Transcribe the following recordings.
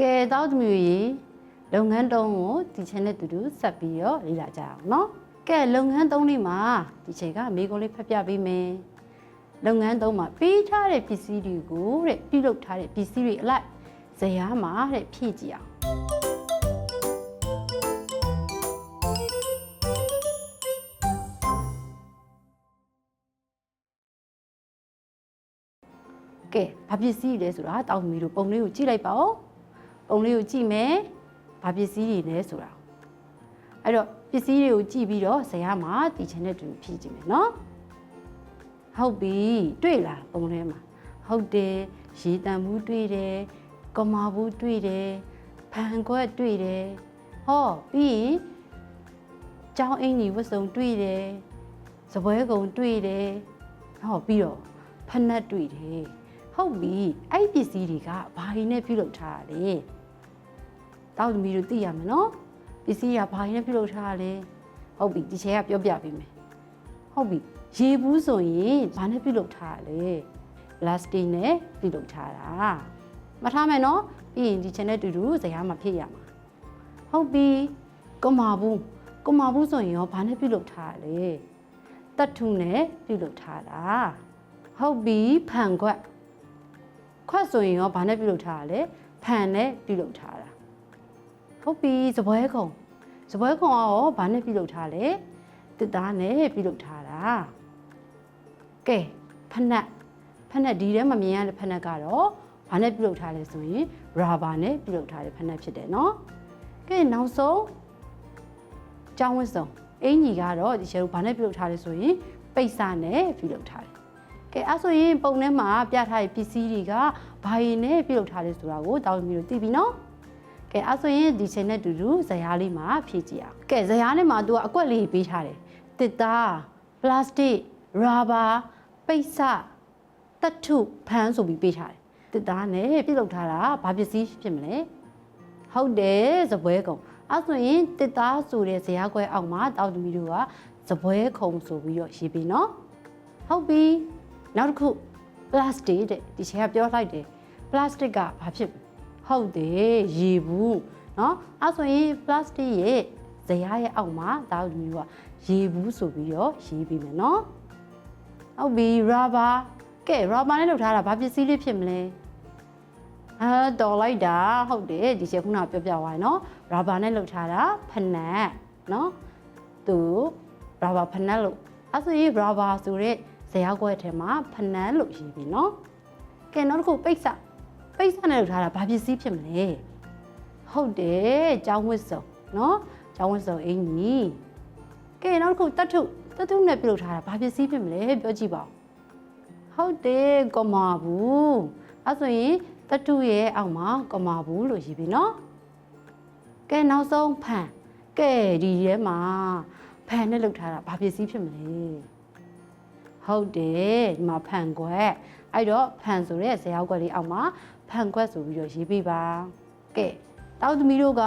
ကဲတောက်သမီးကြီးလုပ်ငန်းတုံးကိုဒီချက်နဲ့တူတူဆက်ပြီးတော့လေ့လာကြအောင်နော်ကဲလုပ်ငန်းတုံးလေးမှာဒီချက်ကမိကုံးလေးဖတ်ပြပေးမယ်လုပ်ငန်းတုံးမှာပေးထားတဲ့ပစ္စည်းတွေကိုတဲ့ပြုလုပ်ထားတဲ့ပစ္စည်းတွေအလိုက်ဇရာမှာတဲ့ဖြည့်ကြည့်အောင်ကဲဘာပစ္စည်းတွေလဲဆိုတာတောက်သမီးတို့ပုံလေးကိုကြည့်လိုက်ပါဦး ပုံလေးကိုကြည့်မယ်ဘာပစ္စည်းတွေလဲဆိုတာအဲ့တော့ပစ္စည်းတွေကိုကြည့်ပြီးတော့ဇရာမှာတီချင်တဲ့တူဖြည့်ကြည့်မယ်နော်ဟုတ်ပြီတွေ့လားပုံထဲမှာဟုတ်တယ်ရေတံဘူးတွေ့တယ်ကမာဘူးတွေ့တယ်ဖန်ခွက်တွေ့တယ်ဟောပြီးရင်ကျောင်းအင်ကြီးဝတ်စုံတွေ့တယ်စပွဲကုံတွေ့တယ်ဟောပြီးတော့ဖက်နှက်တွေ့တယ်ဟုတ်ပြီအဲ့ဒီပစ္စည်းတွေကဘာတွေနဲ့ပြုလုပ်ထားတာလဲ တောက်သမီးတို့သိရမယ်နော်ပစ္စည်းကဘာရင်းနဲ့ပြုလုပ်ထားတာလဲဟုတ်ပြီဒီချဲကပြောပြပေးမယ်ဟုတ်ပြီရေဘူးဆိုရင်ဘာနဲ့ပြုလုပ်ထားတာလဲပလတ်စတစ်နဲ့ပြုလုပ်ထားတာမထားမယ်နော်ပြီးရင်ဒီချဲနဲ့တူတူဇရာမှာဖြစ်ရမှာဟုတ်ပြီကမာဘူးကမာဘူးဆိုရင်ရောဘာနဲ့ပြုလုပ်ထားတာလဲတတ်ထုနဲ့ပြုလုပ်ထားတာဟုတ်ပြီဖန်ခွက်ခွက်ဆိုရင်ရောဘာနဲ့ပြုလုပ်ထားတာလဲဖန်နဲ့ပြုလုပ်ထားတာ ဟုတ်ပြီစပွဲခုံစပွဲခုံကရောဘာနဲ့ပြုလုပ်ထားလဲတစ်သားနဲ့ပြုလုပ်ထားတာကဲဖက်နှက်ဖက်နှက်ဒီထဲမှာမြင်ရတဲ့ဖက်နှက်ကတော့ဘာနဲ့ပြုလုပ်ထားလဲဆိုရင်ရာဘာနဲ့ပြုလုပ်ထားတဲ့ဖက်နှက်ဖြစ်တယ်နော်ကဲနောက်ဆုံးကျောင်းဝတ်စုံအင်ကြီးကတော့ဒီချေတို့ဘာနဲ့ပြုလုပ်ထားလဲဆိုရင်ပိတ်စနဲ့ပြုလုပ်ထားတယ်ကဲအဲ့ဆိုရင်ပုံထဲမှာပြထားတဲ့ပစ္စည်းတွေကဘာရင်းနဲ့ပြုလုပ်ထားလဲဆိုတာကိုတောင်းပြီးတော့သိပြီနော် ကဲအဲ့ဆိုရင်ဒီချိန်နဲ့တူတူဇရာလေးမှာဖြည့်ကြည့်အောင်ကဲဇရာနဲ့မှာသူကအကွက်လေးပေးထားတယ်တစ်သားပလတ်စတစ်ရာဘာပိတ်စတတ်ထုဖန်းဆိုပြီးပေးထားတယ်တစ်သားနဲ့ပြုတ်လုပ်ထားတာဘာပစ္စည်းဖြစ်မလဲဟုတ်တယ်ဇပွဲကုံအဲ့ဆိုရင်တစ်သားဆိုတဲ့ဇရာခွဲအောက်မှာတောက်သူမီတို့ကဇပွဲခုံဆိုပြီးတော့ရေးပြီးနော်ဟုတ်ပြီနောက်တစ်ခုပလတ်စတစ်တဲ့ဒီချိန်ကပြောလိုက်တယ်ပလတ်စတစ်ကဘာဖြစ်မလဲ ဟုတ်တယ်ရေဘူးเนาะအဲ့ဆိုရင် plastic ရဲ့ဇရာရဲ့အောက်မှာဒါလိုမျိုးကရေဘူးဆိုပြီးတော့ရေးပြီးမယ်เนาะဟုတ်ပြီ rubber ကဲ rubber နဲ့လုပ်ထားတာဘာပစ္စည်းလေးဖြစ်မလဲအာတော်လိုက်တာဟုတ်တယ်ဒီချက်ခုနကပြောပြသွားရယ်เนาะ rubber နဲ့လုပ်ထားတာဖနက်เนาะသူ rubber ဖနက်လို့အဲ့ဆိုရင် rubber ဆိုတဲ့ဇရာခွဲထဲမှာဖနက်လို့ရေးပြီးเนาะကဲနောက်တစ်ခုပိတ်စ ပိတ်စနဲ့လုပ်ထားတာဘာပစ္စည်းဖြစ်မလဲဟုတ်တယ်ကျောင်းဝတ်စုံနော်ကျောင်းဝတ်စုံအင်ကြီးကဲနောက်တစ်ခုတတ်ထုတတ်ထုနဲ့ပြုလုပ်ထားတာဘာပစ္စည်းဖြစ်မလဲပြောကြည့်ပါဦးဟုတ်တယ်ကမာဘူးအဲဆိုရင်တတ်ထုရဲ့အောက်မှာကမာဘူးလို့ရေးပြီနော်ကဲနောက်ဆုံးဖန်ကဲဒီထဲမှာဖန်နဲ့လုပ်ထားတာဘာပစ္စည်းဖြစ်မလဲ ဟုတ်တယ်ဒီမှာဖန်ခွက်အဲ့တော့ဖန်ဆိုတဲ့ဇေယောက်ခွက်လေးအောက်မှာ ဖန်ခွက်ဆိုပြီးတော့ရေးပေးပါကဲတောက်သမီးတို့က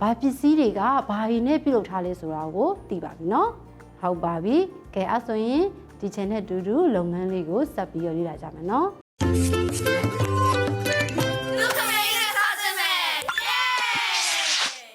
ဘာပစ္စည်းတွေကဘာတွေနဲ့ပြုလုပ်ထားလဲဆိုတာကိုသိပါပြီเนาะဟုတ်ပါပြီကဲအဲ့ဆိုရင်ဒီချန်နဲ့အတူတူလုပ်ငန်းလေးကိုစပ်ပြီးတော့လေ့လာကြမယ်เนาะ